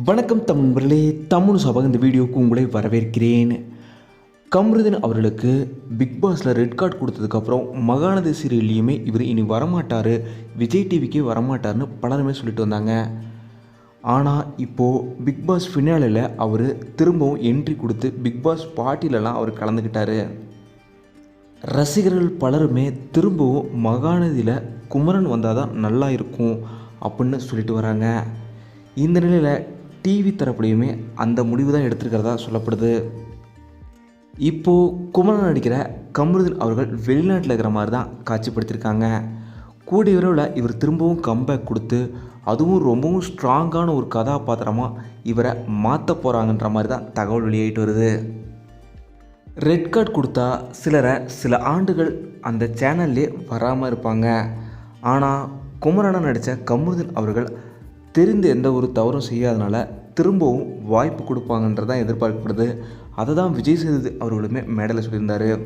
வணக்கம் தமிழர்களே தமிழ் சபா இந்த வீடியோவுக்கு உங்களை வரவேற்கிறேன். கம்ருதன் அவர்களுக்கு பிக் பாஸில் ரெட் கார்டு கொடுத்ததுக்கப்புறம் மகாநதி சீரியல்லையுமே இவர் இனி வரமாட்டார் விஜய் டிவிக்கே வரமாட்டார்னு பலருமே சொல்லிட்டு வந்தாங்க. ஆனால் இப்போது பிக் பாஸ் ஃபினாலில் அவர் திரும்பவும் என்ட்ரி கொடுத்து பிக் பாஸ் பார்ட்டிலலாம் அவர் கலந்துக்கிட்டார் ரசிகர்கள் பலருமே திரும்பவும் மகாநதியில் குமரன் வந்தால் தான் நல்லா இருக்கும் அப்படின்னு சொல்லிட்டு வராங்க. இந்த நிலையில் டிவி தரப்புலையுமே அந்த முடிவு தான் எடுத்திருக்கிறதா சொல்லப்படுது. இப்போது குமரன் நடிக்கிற கமருதீன் அவர்கள் வெளிநாட்டில் இருக்கிற மாதிரி தான் காட்சிப்படுத்தியிருக்காங்க. கூடிய விரைவில் இவர் திரும்பவும் கம்பேக் கொடுத்து அதுவும் ரொம்பவும் ஸ்ட்ராங்கான ஒரு கதாபாத்திரமாக இவரை மாற்ற போகிறாங்கன்ற மாதிரி தான் தகவல் வெளியாகிட்டு வருது. ரெட் கார்டு கொடுத்தா சிலரை சில ஆண்டுகள் அந்த சேனல்லே வராமல் இருப்பாங்க. ஆனால் குமரனாக நடித்த கமருதீன் அவர்கள் தெரிந்து எந்த ஒரு தவறும் செய்யாதனால திரும்பவும் வாய்ப்பு கொடுப்பாங்கன்றதான் எதிர்பார்க்கப்படுது. அதை தான் விஜய் சேதுபதி அவர்களுமே மேடையில் சொல்லியிருந்தார்.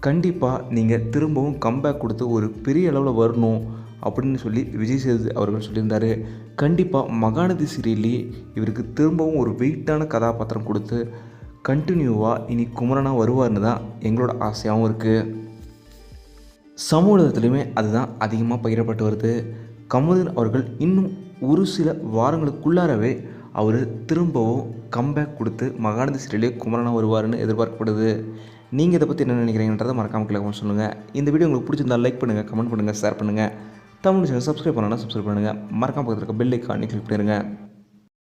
கண்டிப்பாக நீங்கள் திரும்பவும் கம்பேக் கொடுத்து ஒரு பெரிய அளவில் வரணும் அப்படின்னு சொல்லி விஜய் சேது அவர்கள் சொல்லியிருந்தார். கண்டிப்பாக மகாநதி சீரியல்லே இவருக்கு திரும்பவும் ஒரு வெயிட்டான கதாபாத்திரம் கொடுத்து கண்டினியூவாக இனி குமரனாக வருவார்னு தான் எங்களோட ஆசையாகவும் இருக்குது சமூகத்திலையுமே அதுதான் அதிகமாக பகிரப்பட்டு வருது. கமுதன் அவர்கள் இன்னும் ஒரு சில வாரங்களுக்குள்ளாரவே அவர் திரும்பவும் கம்பேக் கொடுத்து மகாநதி சீரியலே குமரனாக வருவார்னு எதிர்பார்க்கப்படுது. நீங்கள் இதை பற்றி என்ன நினைக்கிறீங்கன்றதை மறக்காம கீழே சொல்லுங்கள் இந்த வீடியோ உங்களுக்கு பிடிச்சிருந்தா லைக் பண்ணுங்கள் கமெண்ட் பண்ணுங்கள் ஷேர் பண்ணுங்கள் தமிழ் சேனல் சப்ஸ்கிரைப் பண்ணலாம் சப்ஸ்கிரைப் பண்ணுங்கள் மறக்காம பக்கத்தில் இருக்க பெல் ஐக்கானே கிளிக் பண்ணிடுங்க